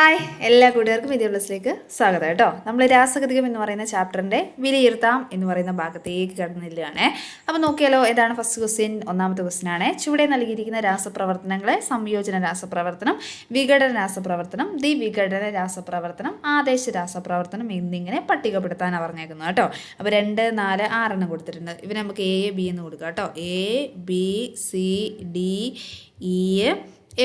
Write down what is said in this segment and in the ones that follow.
Hi എല്ലാ കൂട്ടുകാർക്കും വിദ്യ സ്വാഗതം കേട്ടോ. നമ്മൾ രാസഗതികം എന്ന് പറയുന്ന ചാപ്റ്ററിന്റെ വിലയിരുത്താം എന്ന് പറയുന്ന ഭാഗത്തേക്ക് കടന്നില്ലാണ് അപ്പോൾ നോക്കിയാലോ ഏതാണ് ഫസ്റ്റ് ക്വസ്റ്റ്യൻ ഒന്നാമത്തെ ക്വസ്റ്റ്യൻ ആണ്. ചുവടെ നൽകിയിരിക്കുന്ന രാസപ്രവർത്തനങ്ങളെ സംയോജന രാസപ്രവർത്തനം വിഘടന രാസപ്രവർത്തനം ദി വിഘടന രാസപ്രവർത്തനം ആദേശ രാസപ്രവർത്തനം എന്നിങ്ങനെ പട്ടികപ്പെടുത്താൻ പറഞ്ഞേക്കുന്നത് കേട്ടോ. അപ്പോൾ രണ്ട് നാല് ആറെണ്ണം കൊടുത്തിട്ടുണ്ട്. ഇവ നമുക്ക് എ ബി എന്ന് കൊടുക്കാം കേട്ടോ. A B C D E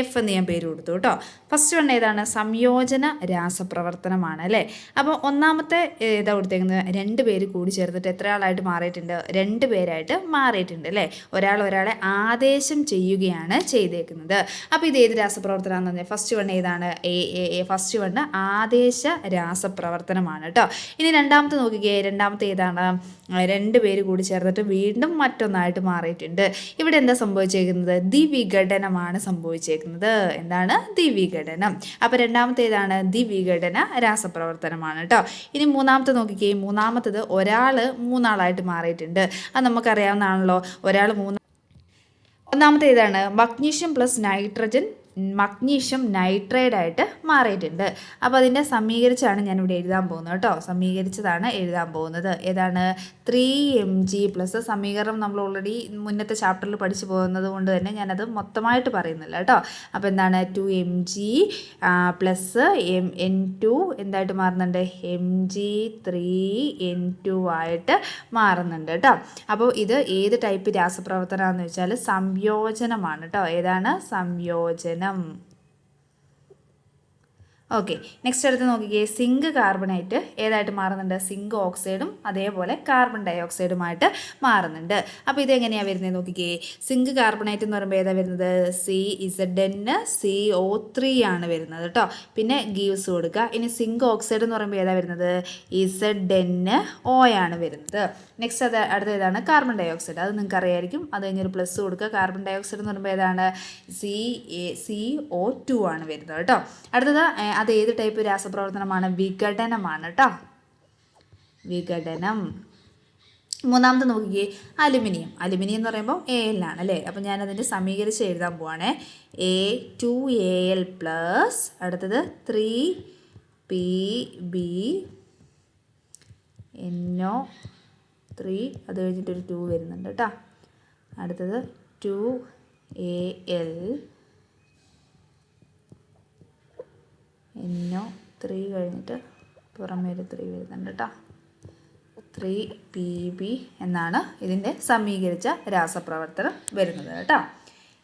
F എന്ന് ഞാൻ പേര് കൊടുത്തു കേട്ടോ. ഫസ്റ്റ് വൺ ഏതാണ്? സംയോജന രാസപ്രവർത്തനമാണ് അല്ലേ? അപ്പോൾ ഒന്നാമത്തെ ഏതാ കൊടുത്തേക്കുന്നത് രണ്ട് പേര് കൂടി ചേർത്തിട്ട് എത്ര ആളായിട്ട് മാറിയിട്ടുണ്ട്? രണ്ട് പേരായിട്ട് മാറിയിട്ടുണ്ട് അല്ലേ? ഒരാൾ ഒരാളെ ആദേശം ചെയ്യുകയാണ് ചെയ്തേക്കുന്നത്. അപ്പോൾ ഇത് ഏത് രാസപ്രവർത്തനമാണെന്ന് പറഞ്ഞാൽ ഫസ്റ്റ് വൺ ഏതാണ്? എ ഫസ്റ്റ് വൺ ആദേശ രാസപ്രവർത്തനമാണ് കേട്ടോ. ഇനി രണ്ടാമത്തെ നോക്കിക്കേ. രണ്ടാമത്തെ ഏതാണ്? രണ്ട് പേര് കൂടി ചേർന്നിട്ട് വീണ്ടും മറ്റൊന്നായിട്ട് മാറിയിട്ടുണ്ട്. ഇവിടെ എന്താ സംഭവിച്ചേക്കുന്നത്? ദിവിഘടനമാണ് സംഭവിച്ചേക്കുന്നത്. എന്താണ്? ദിവിഘടനം അപ്പോൾ രണ്ടാമത്തേതാണ് ദിവിഘടന രാസപ്രവർത്തനമാണ് കേട്ടോ ഇനി മൂന്നാമത്തെ നോക്കിക്കേ. മൂന്നാമത്തത് ഒരാൾ മൂന്നാളായിട്ട് മാറിയിട്ടുണ്ട്. അത് നമുക്കറിയാവുന്നതാണല്ലോ. ഒരാൾ മൂന്ന് ഒന്നാമത്തേതാണ് magnesium plus nitrogen magnesium nitride ആയിട്ട് മാറിയിട്ടുണ്ട്. അപ്പോൾ അതിന്റെ സമീകരിച്ചാണ് ഞാനിവിടെ എഴുതാൻ പോകുന്നത് കേട്ടോ. സമീകരിച്ചതാണ് എഴുതാൻ പോകുന്നത്. ഏതാണ്? ത്രീ എം ജി പ്ലസ് സമീകരണം നമ്മൾ ഓൾറെഡി മുന്നത്തെ ചാപ്റ്ററിൽ പഠിച്ചു പോകുന്നത് കൊണ്ട് തന്നെ ഞാനത് മൊത്തമായിട്ട് പറയുന്നില്ല കേട്ടോ. അപ്പോൾ എന്താണ്? Two M G plus M N two എന്തായിട്ട് മാറുന്നുണ്ട്? M G three N two ആയിട്ട് മാറുന്നുണ്ട് കേട്ടോ. അപ്പോൾ ഇത് ഏത് ടൈപ്പ് രാസപ്രവർത്തനമാണെന്ന് വെച്ചാൽ സംയോജനമാണ് കേട്ടോ. ഏതാണ്? സംയോജനം பயணம் ഓക്കെ നെക്സ്റ്റ് അടുത്ത് നോക്കിക്കേ. സിങ്ക് കാർബണേറ്റ് ഏതായിട്ട് മാറുന്നുണ്ട്? സിങ്ക് ഓക്സൈഡും അതേപോലെ കാർബൺ ഡൈ ഓക്സൈഡുമായിട്ട് മാറുന്നുണ്ട്. അപ്പോൾ ഇതെങ്ങനെയാണ് വരുന്നത് നോക്കിക്കേ. സിങ്ക് കാർബണേറ്റ് എന്ന് പറയുമ്പോൾ ഏതാ വരുന്നത്? C Z N C O three ആണ് വരുന്നത് കേട്ടോ പിന്നെ ഗീവ്സ് കൊടുക്കുക ഇനി സിങ്ക് ഓക്സൈഡ് എന്ന് പറയുമ്പോൾ ഏതാ വരുന്നത്? ഇസഡ് എൻ ഒ ആണ് വരുന്നത്. നെക്സ്റ്റ് അത് അടുത്ത ഏതാണ്? കാർബൺ ഡൈ ഓക്സൈഡ് അത് നിങ്ങൾക്ക് അറിയായിരിക്കും. അത് കഴിഞ്ഞൊരു പ്ലസ് കൊടുക്കുക കാർബൺ ഡൈ ഓക്സൈഡ് എന്ന് പറയുമ്പോൾ ഏതാണ്? സി സി ഒ ടു ആണ് വരുന്നത് കേട്ടോ അടുത്തത് അത് ഏത് ടൈപ്പ് രാസപ്രവർത്തനമാണ്? വിഘടനമാണ് കേട്ടോ വിഘടനം. മൂന്നാമത്തെ നോക്കിക്കേ അലുമിനിയം. അലുമിനിയം എന്ന് പറയുമ്പോൾ എ എൽ ആണ് അല്ലേ? അപ്പം ഞാനതിന്റെ സമീകരിച്ച് എഴുതാൻ പോവാണേ. A two A L plus അടുത്തത് ത്രീ പി ബി എന്നോ ത്രീ അത് കഴിഞ്ഞിട്ടൊരു ടു വരുന്നുണ്ട് കേട്ടോ അടുത്തത് ടു എ എൽ എന്നോ ത്രീ കഴിഞ്ഞിട്ട് പുറമേ ഒരു ത്രീ വരുന്നുണ്ട് കേട്ടോ ത്രീ പി ബി എന്നാണ് ഇതിന്റെ സമീകരിച്ച രാസപ്രവർത്തനം വരുന്നത് കേട്ടോ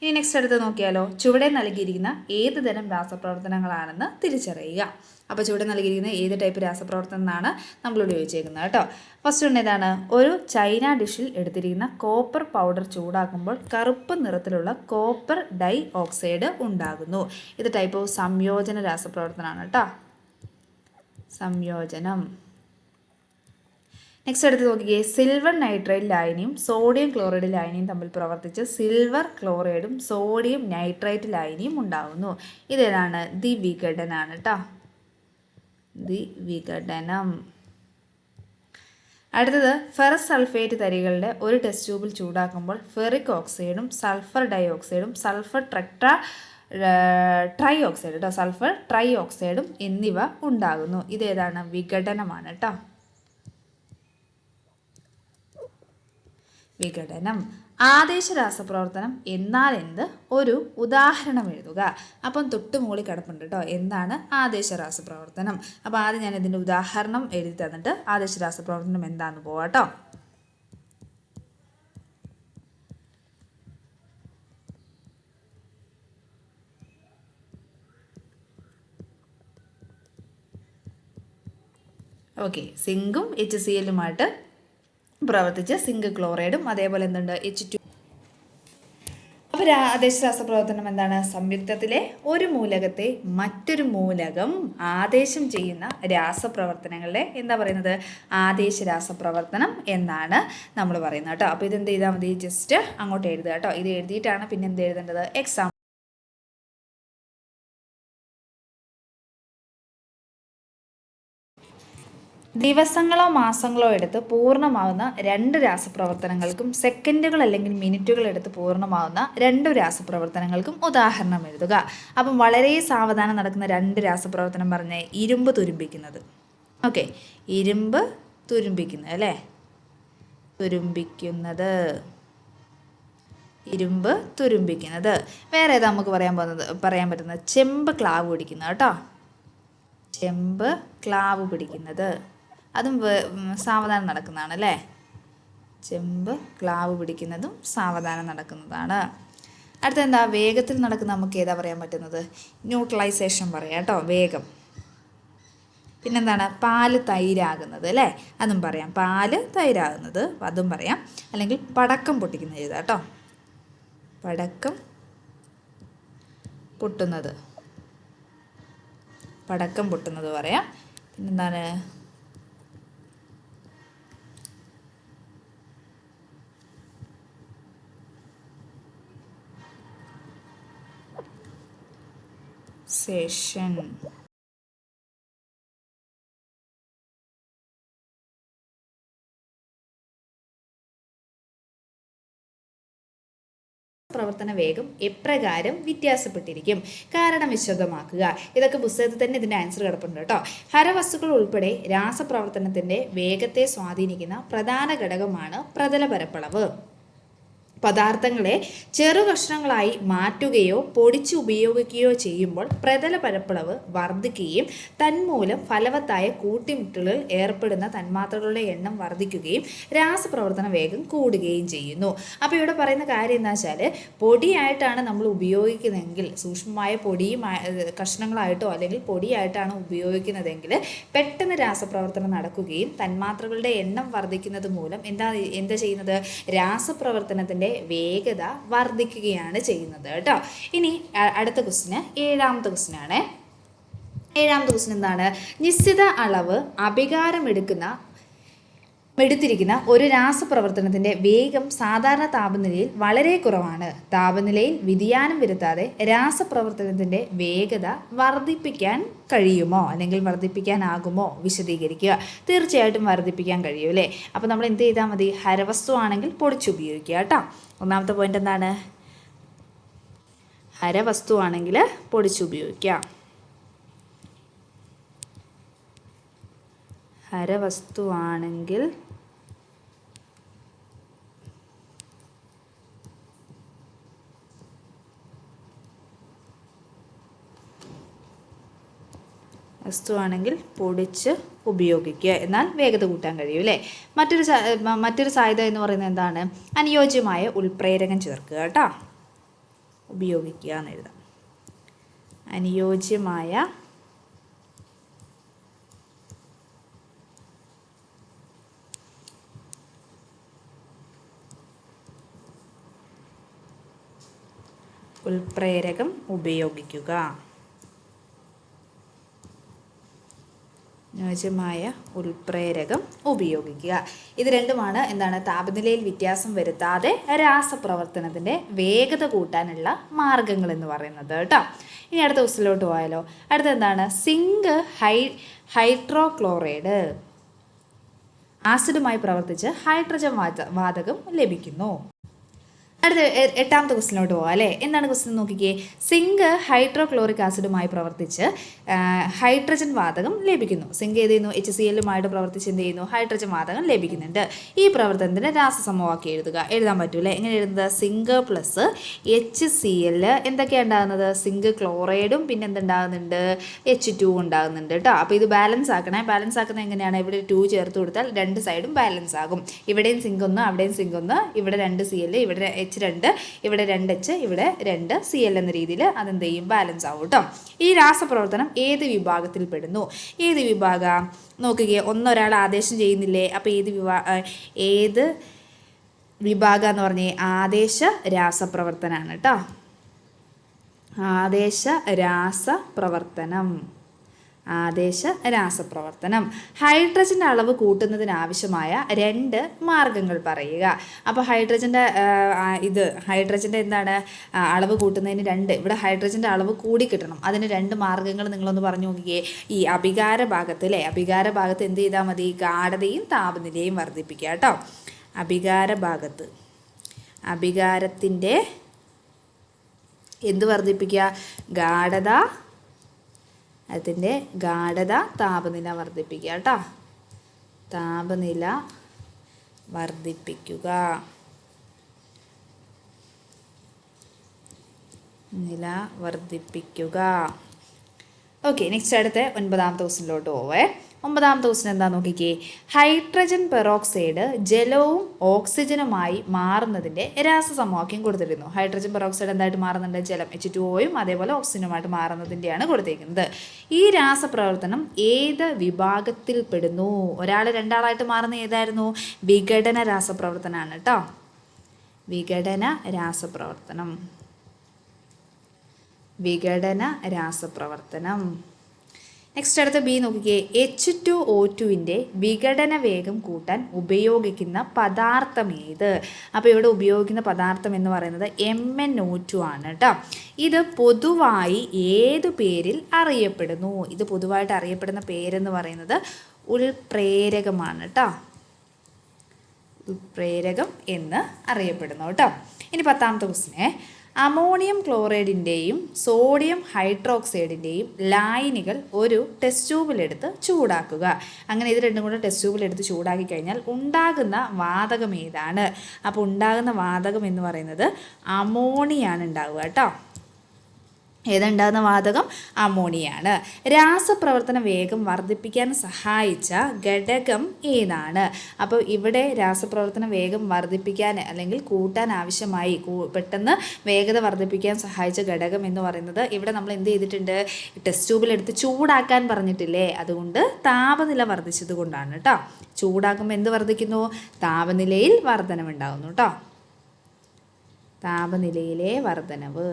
ഇനി നെക്സ്റ്റ് എടുത്ത് നോക്കിയാലോ. ചുവടെ നൽകിയിരിക്കുന്ന ഏത് തരം രാസപ്രവർത്തനങ്ങളാണെന്ന് തിരിച്ചറിയുക. അപ്പോൾ ചുവടെ നൽകിയിരിക്കുന്ന ഏത് ടൈപ്പ് രാസപ്രവർത്തനം എന്നാണ് നമ്മളിവിടെ ചോദിച്ചേക്കുന്നത് കേട്ടോ. ഫസ്റ്റ് ഉണ്ട് ഏതാണ്? ഒരു ചൈന ഡിഷിൽ എടുത്തിരിക്കുന്ന കോപ്പർ പൗഡർ ചൂടാക്കുമ്പോൾ കറുപ്പ് നിറത്തിലുള്ള കോപ്പർ ഡൈ ഓക്സൈഡ് ഉണ്ടാകുന്നു. ഇത് ടൈപ്പ് ഓഫ് സംയോജന രാസപ്രവർത്തനമാണ് കേട്ടോ. സംയോജനം. നെക്സ്റ്റ് എടുത്ത് നോക്കിക്കേ. സിൽവർ നൈട്രൈഡ് ലായനിയും സോഡിയം ക്ലോറൈഡ് ലായനിയും തമ്മിൽ പ്രവർത്തിച്ച് സിൽവർ ക്ലോറൈഡും സോഡിയം നൈട്രൈറ്റ് ലായനിയും ഉണ്ടാകുന്നു ഇതേതാണ് ദി വിഘടനാണ് കേട്ടോ ദി വിഘടനം. അടുത്തത് ഫെറസ് സൾഫേറ്റ് തരികളുടെ ഒരു ടെസ്റ്റ് ട്യൂബിൽ ചൂടാക്കുമ്പോൾ ഫെറിക് ഓക്സൈഡും സൾഫർ ഡൈ ഓക്സൈഡും സൾഫർ ട്രക്ട്ര ട്രൈ ഓക്സൈഡ് കേട്ടോ സൾഫർ ട്രൈ ഓക്സൈഡും എന്നിവ ഉണ്ടാകുന്നു. ഇതേതാണ് വിഘടനമാണ് കേട്ടോ വിഘടനം ആദേശ രാസപ്രവർത്തനം എന്നാൽ എന്ത്? ഒരു ഉദാഹരണം എഴുതുക. അപ്പം തൊട്ട് മുകളിൽ കിടപ്പുണ്ട് കേട്ടോ എന്താണ് ആദേശ രാസപ്രവർത്തനം അപ്പോൾ ആദ്യം ഞാൻ ഇതിന്റെ ഉദാഹരണം എഴുതി തന്നിട്ട് ആദേശ രാസപ്രവർത്തനം എന്താണെന്ന് പോവാം കേട്ടോ ഓക്കെ. സിങ്കും എച്ച് സി എല്ലുമായിട്ട് പ്രവർത്തിച്ച് സിങ്ക് ക്ലോറൈഡും അതേപോലെ എന്തുണ്ട്? എച്ച് ടു അപ്പോൾ ആദേശ രാസപ്രവർത്തനം എന്താണ്? സംയുക്തത്തിലെ ഒരു മൂലകത്തെ മറ്റൊരു മൂലകം ആദേശം ചെയ്യുന്ന രാസപ്രവർത്തനങ്ങളെ എന്താ പറയുന്നത്? ആദേശ രാസപ്രവർത്തനം എന്നാണ് നമ്മൾ പറയുന്നത് കേട്ടോ. അപ്പോൾ ഇതെന്ത് ചെയ്താൽ മതി? ജസ്റ്റ് അങ്ങോട്ട് എഴുതുക കേട്ടോ. ഇത് എഴുതിയിട്ടാണ് പിന്നെ എന്ത് എഴുതേണ്ടത്? എക്സാം ദിവസങ്ങളോ മാസങ്ങളോ എടുത്ത് പൂർണമാവുന്ന രണ്ട് രാസപ്രവർത്തനങ്ങൾക്കും സെക്കൻഡുകൾ അല്ലെങ്കിൽ മിനിറ്റുകൾ എടുത്ത് പൂർണമാവുന്ന രണ്ട് രാസപ്രവർത്തനങ്ങൾക്കും ഉദാഹരണം എഴുതുക. അപ്പം വളരെ സാവധാനം നടക്കുന്ന രണ്ട് രാസപ്രവർത്തനം പറഞ്ഞ ഇരുമ്പ് തുരുമ്പിക്കുന്നത്. ഓക്കെ. ഇരുമ്പ് തുരുമ്പിക്കുന്നത് അല്ലേ? തുരുമ്പിക്കുന്നത്. ഇരുമ്പ് തുരുമ്പിക്കുന്നത്. വേറെ ഏതാ നമുക്ക് പറയാൻ പോകുന്നത്? പറയാൻ പറ്റുന്നത്? ചെമ്പ് ക്ലാവ് പിടിക്കുന്നത് കേട്ടോ. ചെമ്പ് ക്ലാവ് പിടിക്കുന്നത്. അതും സാവധാനം നടക്കുന്നതാണ് അല്ലേ? ചെമ്പ് ക്ലാവ് പിടിക്കുന്നതും സാവധാനം നടക്കുന്നതാണ്. അടുത്ത എന്താ വേഗത്തിൽ നടക്കുന്ന നമുക്ക് ഏതാ പറയാൻ പറ്റുന്നത്? ന്യൂട്രലൈസേഷൻ പറയാം കേട്ടോ വേഗം. പിന്നെന്താണ്? പാൽ തൈരാകുന്നത് അല്ലേ? അതും പറയാം. പാൽ തൈരാകുന്നത് അതും പറയാം. അല്ലെങ്കിൽ പടക്കം പൊട്ടിക്കുന്നത് ചെയ്താ കേട്ടോ. പടക്കം പൊട്ടുന്നത്. പടക്കം പൊട്ടുന്നത് പറയാം. പിന്നെന്താണ്? സെഷൻ പ്രവർത്തന വേഗം എപ്രകാരം വ്യത്യാസപ്പെട്ടിരിക്കും? കാരണം വിശദമാക്കുക. ഇതൊക്കെ പുസ്തകത്തിൽ തന്നെ ഇതിന്റെ ആൻസർ കിടപ്പുണ്ട് കേട്ടോ. ഹരവസ്തുക്കൾ ഉൾപ്പെടെ രാസപ്രവർത്തനത്തിന്റെ വേഗത്തെ സ്വാധീനിക്കുന്ന പ്രധാന ഘടകമാണ് പ്രതല പരപ്പളവ് പദാർത്ഥങ്ങളെ ചെറു കഷ്ണങ്ങളായി മാറ്റുകയോ പൊടിച്ച് ഉപയോഗിക്കുകയോ ചെയ്യുമ്പോൾ പ്രതല പരപ്പളവ് വർദ്ധിക്കുകയും തന്മൂലം ഫലവത്തായ കൂട്ടിമുട്ടലുകൾ ഏർപ്പെടുന്ന തന്മാത്രകളുടെ എണ്ണം വർദ്ധിക്കുകയും രാസപ്രവർത്തന വേഗം കൂടുകയും ചെയ്യുന്നു. അപ്പോൾ ഇവിടെ പറയുന്ന കാര്യം എന്താ വെച്ചാൽ പൊടിയായിട്ടാണ് നമ്മൾ ഉപയോഗിക്കുന്നതെങ്കിൽ സൂക്ഷ്മമായ പൊടിയും കഷ്ണങ്ങളായിട്ടോ അല്ലെങ്കിൽ പൊടിയായിട്ടാണ് ഉപയോഗിക്കുന്നതെങ്കിൽ പെട്ടെന്ന് രാസപ്രവർത്തനം നടക്കുകയും തന്മാത്രകളുടെ എണ്ണം വർദ്ധിക്കുന്നത് മൂലം എന്താ എന്താ ചെയ്യുന്നത്? രാസപ്രവർത്തനത്തിന്റെ വേഗത വർദ്ധിക്കുകയാണ് ചെയ്യുന്നത് കേട്ടോ. ഇനി അടുത്ത ക്വസ്റ്റിന് ഏഴാമത്തെ ക്വസ്റ്റിനാണ് ഏഴാമത്തെ ക്വസ്റ്റിൻ എന്താണ്? നിശ്ചിത അളവ് അഭികാരമെടുക്കുന്ന എടുത്തിരിക്കുന്ന ഒരു രാസപ്രവർത്തനത്തിന്റെ വേഗം സാധാരണ താപനിലയിൽ വളരെ കുറവാണ്. താപനിലയിൽ വ്യതിയാനം വരുത്താതെ രാസപ്രവർത്തനത്തിന്റെ വേഗത വർദ്ധിപ്പിക്കാൻ കഴിയുമോ? അല്ലെങ്കിൽ വർദ്ധിപ്പിക്കാനാകുമോ? വിശദീകരിക്കുക. തീർച്ചയായിട്ടും വർദ്ധിപ്പിക്കാൻ കഴിയും അല്ലേ? അപ്പോൾ നമ്മൾ എന്ത് ചെയ്താൽ മതി? ഹരവസ്തു ആണെങ്കിൽ പൊടിച്ചുപയോഗിക്കുക കേട്ടോ. ഒന്നാമത്തെ പോയിന്റ് എന്താണ്? ഹരവസ്തു ആണെങ്കിൽ പൊടിച്ചുപയോഗിക്കാം ഹരവസ്തുവാണെങ്കിൽ വസ്തുവാണെങ്കിൽ പൊടിച്ച് ഉപയോഗിക്കുക. എന്നാൽ വേഗത കൂട്ടാൻ കഴിയും അല്ലേ മറ്റൊരു മറ്റൊരു സാധ്യത എന്ന് പറയുന്നത് എന്താണ്? അനുയോജ്യമായ ഉൾപ്രേരകം ചേർക്കുക കേട്ടോ. ഉപയോഗിക്കുക എന്ന് എഴുതാം. അനുയോജ്യമായ ഉൽപ്രേരകം ഉപയോഗിക്കുക. അനുയോജ്യമായ ഉൽപ്രേരകം ഉപയോഗിക്കുക. ഇത് രണ്ടുമാണ്. എന്താണ്? താപനിലയിൽ വ്യത്യാസം വരുത്താതെ രാസപ്രവർത്തനത്തിന്റെ വേഗത കൂട്ടാനുള്ള മാർഗങ്ങൾ എന്ന് പറയുന്നത് കേട്ടോ. ഇനി അടുത്ത ദിവസത്തിലോട്ട് പോയാലോ. അടുത്ത എന്താണ്? സിങ്ക് ഹൈ ഹൈഡ്രോക്ലോറൈഡ് ആസിഡുമായി പ്രവർത്തിച്ച് ഹൈഡ്രജൻ വാതകം ലഭിക്കുന്നു. അടുത്ത എട്ടാമത്തെ ക്വസ്റ്റിനോട്ട് പോകാം അല്ലേ? എന്താണ് ക്വസ്റ്റ്യൻ നോക്കിക്കേ? സിങ്ക് ഹൈഡ്രോക്ലോറിക് ആസിഡുമായി പ്രവർത്തിച്ച് ഹൈഡ്രജൻ വാതകം ലഭിക്കുന്നു. സിങ്ക് ഏത് ചെയ്യുന്നു? എച്ച് സി എല്ലുമായിട്ട് പ്രവർത്തിച്ച് എന്ത് ചെയ്യുന്നു? ഹൈഡ്രജൻ വാതകം ലഭിക്കുന്നുണ്ട്. ഈ പ്രവർത്തനത്തിന് രാസസമവാക്യം എഴുതുക. എഴുതാൻ പറ്റൂലേ? എങ്ങനെ എഴുതുന്നത്? Zinc plus H C L എന്തൊക്കെയാണ് ഉണ്ടാകുന്നത്? സിങ്ക് ക്ലോറൈഡും പിന്നെ എന്തുണ്ടാകുന്നുണ്ട്? എച്ച് ടു ഉണ്ടാകുന്നുണ്ട് കേട്ടോ അപ്പോൾ ഇത് ബാലൻസ് ആക്കണേ. ബാലൻസ് ആക്കുന്നത് എങ്ങനെയാണ്? ഇവിടെ ടു ചേർത്ത് കൊടുത്താൽ രണ്ട് സൈഡും ബാലൻസ് ആകും. ഇവിടെയും സിങ്ക് ഒന്ന് അവിടെയും സിങ്ക് ഒന്ന് ഇവിടെ രണ്ട് സി എൽ ഇവിടെ എച്ച് രണ്ട് ഇവിടെ രണ്ട് എച്ച് ഇവിടെ രണ്ട് സി എൽ എന്ന രീതിയിൽ അതെന്ത് ചെയ്യും? ബാലൻസ് ആവും കേട്ടോ ഈ രാസപ്രവർത്തനം ഏത് വിഭാഗത്തിൽ പെടുന്നു? ഏത് വിഭാഗ? നോക്കുക ഒന്നൊരാൾ ആദേശം ചെയ്യുന്നില്ലേ? അപ്പോൾ ഏത് വിഭാ ഏത് വിഭാഗം എന്ന് പറഞ്ഞേ? ആദേശ രാസപ്രവർത്തനമാണ് കേട്ടോ ആദേശ രാസപ്രവർത്തനം. ആദേശ രാസപ്രവർത്തനം. ഹൈഡ്രജന്റെ അളവ് കൂട്ടുന്നതിനാവശ്യമായ രണ്ട് മാർഗങ്ങൾ പറയുക. അപ്പോൾ ഹൈഡ്രജന്റെ ഇത് ഹൈഡ്രജന്റെ എന്താണ്? അളവ് കൂട്ടുന്നതിന് രണ്ട്. ഇവിടെ ഹൈഡ്രജന്റെ അളവ് കൂടി കിട്ടണം. അതിന് രണ്ട് മാർഗങ്ങൾ നിങ്ങളൊന്ന് പറഞ്ഞു നോക്കിയേ. ഈ അഭികാര ഭാഗത്ത് അല്ലേ? അഭികാര ഭാഗത്ത് എന്ത് ചെയ്താൽ മതി? ഗാഠതയും താപനിലയും വർദ്ധിപ്പിക്കുക കേട്ടോ. അഭികാര ഭാഗത്ത്. അഭികാരത്തിന്റെ എന്ത് വർദ്ധിപ്പിക്കുക? ഗാഠത അതിന്റെ ഗാഢത താപനില വർദ്ധിപ്പിക്കുക കേട്ടോ. താപനില വർദ്ധിപ്പിക്കുക. നില വർദ്ധിപ്പിക്കുക. ഓക്കെ നെക്സ്റ്റ് അടുത്ത ഒൻപതാമത്തെ ക്വസ്റ്റിനിലോട്ട് പോവേ. ഒമ്പതാമത്തെ ക്വസ്റ്റൻ എന്താ നോക്കിക്കേ? ഹൈഡ്രജൻ പെറോക്സൈഡ് ജലവും ഓക്സിജനുമായി മാറുന്നതിന്റെ രാസസമവാക്യം കൊടുത്തിരുന്നു. ഹൈഡ്രജൻ പെറോക്സൈഡ് എന്തായിട്ട് മാറുന്നുണ്ട്? ജലം എച്ച് ടു ഒയും അതേപോലെ ഓക്സിജനുമായിട്ട് മാറുന്നതിന്റെയാണ് കൊടുത്തിരിക്കുന്നത് ഈ രാസപ്രവർത്തനം ഏത് വിഭാഗത്തിൽ പെടുന്നു? ഒരാൾ രണ്ടാളായിട്ട് മാറുന്ന ഏതായിരുന്നു? വിഘടന രാസപ്രവർത്തനമാണ് കേട്ടോ വിഘടന രാസപ്രവർത്തനം. വിഘടന രാസപ്രവർത്തനം. നെക്സ്റ്റ് അടുത്ത ബി നോക്കിക്കേ. എച്ച് ടു ഒ ടുവിന്റെ വിഘടന വേഗം കൂട്ടാൻ ഉപയോഗിക്കുന്ന പദാർത്ഥം ഏത്? അപ്പോൾ ഇവിടെ ഉപയോഗിക്കുന്ന പദാർത്ഥം എന്ന് പറയുന്നത് എം എൻ ഒ ടു ആണ് കേട്ടോ ഇത് പൊതുവായി ഏത് പേരിൽ അറിയപ്പെടുന്നു? ഇത് പൊതുവായിട്ട് അറിയപ്പെടുന്ന പേരെന്ന് പറയുന്നത് ഉൾപ്രേരകമാണ് കേട്ടോ ഉൾപ്രേരകം എന്ന് അറിയപ്പെടുന്നു കേട്ടോ ഇനി പത്താമത്തെ ക്വസ്റ്റിനെ അമോണിയം ക്ലോറൈഡിന്റെയും സോഡിയം ഹൈഡ്രോക്സൈഡിന്റെയും ലായനികൾ ഒരു ടെസ്റ്റ് ട്യൂബിലെടുത്ത് ചൂടാക്കുക. അങ്ങനെ ഇത് രണ്ടും കൂടെ ടെസ്റ്റ് ട്യൂബിലെടുത്ത് ചൂടാക്കി കഴിഞ്ഞാൽ ഉണ്ടാകുന്ന വാതകം ഏതാണ്? അപ്പോൾ ഉണ്ടാകുന്ന വാതകം എന്ന് പറയുന്നത് അമോണിയാണ് ഉണ്ടാവുക കേട്ടോ. ഏതുണ്ടാകുന്ന വാതകം അമോണിയാണ്. രാസപ്രവർത്തന വേഗം വർദ്ധിപ്പിക്കാൻ സഹായിച്ച ഘടകം ഏതാണ്? അപ്പോൾ ഇവിടെ രാസപ്രവർത്തന വേഗം വർദ്ധിപ്പിക്കാൻ അല്ലെങ്കിൽ കൂട്ടാൻ ആവശ്യമായി പെട്ടെന്ന് വേഗത വർദ്ധിപ്പിക്കാൻ സഹായിച്ച ഘടകം എന്ന് പറയുന്നത് ഇവിടെ നമ്മൾ എന്ത് ചെയ്തിട്ടുണ്ട്? ടെസ്റ്റ് ട്യൂബിലെടുത്ത് ചൂടാക്കാൻ പറഞ്ഞിട്ടില്ലേ? അതുകൊണ്ട് താപനില വർദ്ധിച്ചത് കൊണ്ടാണ് കേട്ടോ ചൂടാക്കുമ്പോൾ എന്ത് വർദ്ധിക്കുന്നു? താപനിലയിൽ വർധനവുണ്ടാകുന്നു കേട്ടോ താപനിലയിലെ വർധനവ്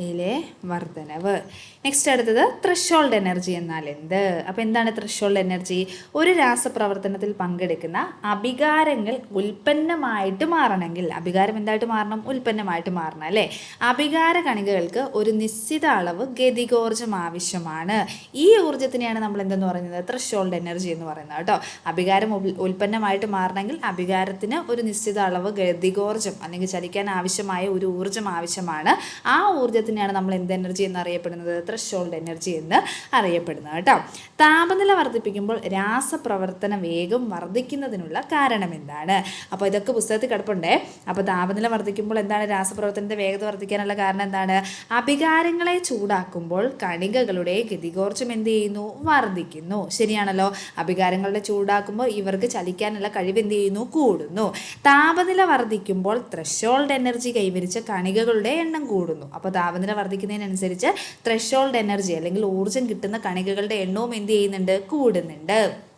യിലെ വർധനവ് നെക്സ്റ്റ് അടുത്തത് ത്രഷോൾഡ് എനർജി എന്നാൽ എന്ത്? അപ്പോൾ എന്താണ് ത്രഷോൾഡ് എനർജി ഒരു രാസപ്രവർത്തനത്തിൽ പങ്കെടുക്കുന്ന അഭികാരങ്ങൾ ഉൽപ്പന്നമായിട്ട് മാറണമെങ്കിൽ അഭികാരം എന്തായിട്ട് മാറണം? ഉൽപ്പന്നമായിട്ട് മാറണം അല്ലേ? അഭികാര കണികകൾക്ക് ഒരു നിശ്ചിത അളവ് ഗതികോർജം ആവശ്യമാണ്. ഈ ഊർജത്തിനെയാണ് നമ്മൾ എന്തെന്ന് പറയുന്നത്? ത്രഷോൾഡ് എനർജി എന്ന് പറയുന്നത് കേട്ടോ. അഭികാരം ഉൽ- ഉൽപ്പന്നമായിട്ട് മാറണമെങ്കിൽ അഭികാരത്തിന് ഒരു നിശ്ചിത അളവ് ഗതികോർജം അല്ലെങ്കിൽ ചലിക്കാൻ ആവശ്യമായ ഒരു ഊർജം ആവശ്യമാണ്. ആ ഊർജത്തിനെയാണ് നമ്മൾ എന്ത് എനർജി എന്ന് അറിയപ്പെടുന്നത്? ത്രഷോൾഡ് എനർജി എന്ന് അറിയപ്പെടുന്നത് കേട്ടോ. താപനില വർദ്ധിപ്പിക്കുമ്പോൾ രാസപ്രവർത്തന വേഗം വർദ്ധിക്കുന്നതിനുള്ള കാരണം എന്താണ്? അപ്പോൾ ഇതൊക്കെ പുസ്തകത്തിൽ കിടപ്പുണ്ടേ. അപ്പോൾ താപനില വർദ്ധിക്കുമ്പോൾ എന്താണ് രാസപ്രവർത്തനത്തെ വേഗത വർദ്ധിക്കാനുള്ള കാരണം എന്താണ്? അഭികാരങ്ങളെ ചൂടാക്കുമ്പോൾ കണികകളുടെ ഗതികോർജം എന്ത് ചെയ്യുന്നു? വർദ്ധിക്കുന്നു. ശരിയാണല്ലോ. അഭികാരങ്ങളുടെ ചൂടാക്കുമ്പോൾ ഇവർക്ക് ചലിക്കാനുള്ള കഴിവ് എന്ത് ചെയ്യുന്നു? കൂടുന്നു. താപനില വർദ്ധിക്കുമ്പോൾ ത്രഷോൾഡ് എനർജി കൈവരിച്ച കണികകളുടെ എണ്ണം കൂടുന്നു. അപ്പോൾ താപനില വർദ്ധിക്കുന്നതിനനുസരിച്ച് ത്രഷോൾഡ് എനർജി അല്ലെങ്കിൽ ഊർജം കിട്ടുന്ന കണികകളുടെ എണ്ണവും എന്ത് ചെയ്യുന്നുണ്ട്? കൂടുന്നുണ്ട്.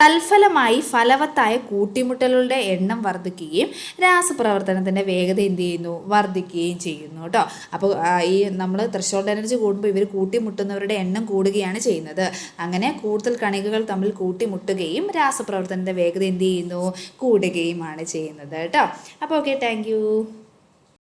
തൽഫലമായി ഫലവത്തായ കൂട്ടിമുട്ടലുകളുടെ എണ്ണം വർദ്ധിക്കുകയും രാസപ്രവർത്തനത്തിന്റെ വേഗത എന്ത് ചെയ്യുന്നു? വർദ്ധിക്കുകയും ചെയ്യുന്നു കേട്ടോ അപ്പോൾ ഈ നമ്മൾ ത്രഷോൾഡ് എനർജി കൂടുമ്പോൾ ഇവർ കൂട്ടിമുട്ടുന്നവരുടെ എണ്ണം കൂടുകയാണ് ചെയ്യുന്നത്. അങ്ങനെ കൂടുതൽ കണികകൾ തമ്മിൽ കൂട്ടിമുട്ടുകയും രാസപ്രവർത്തനത്തിന്റെ വേഗത എന്ത് ചെയ്യുന്നു? കൂടുകയുമാണ് ചെയ്യുന്നത് കേട്ടോ അപ്പോൾ ഓക്കെ താങ്ക്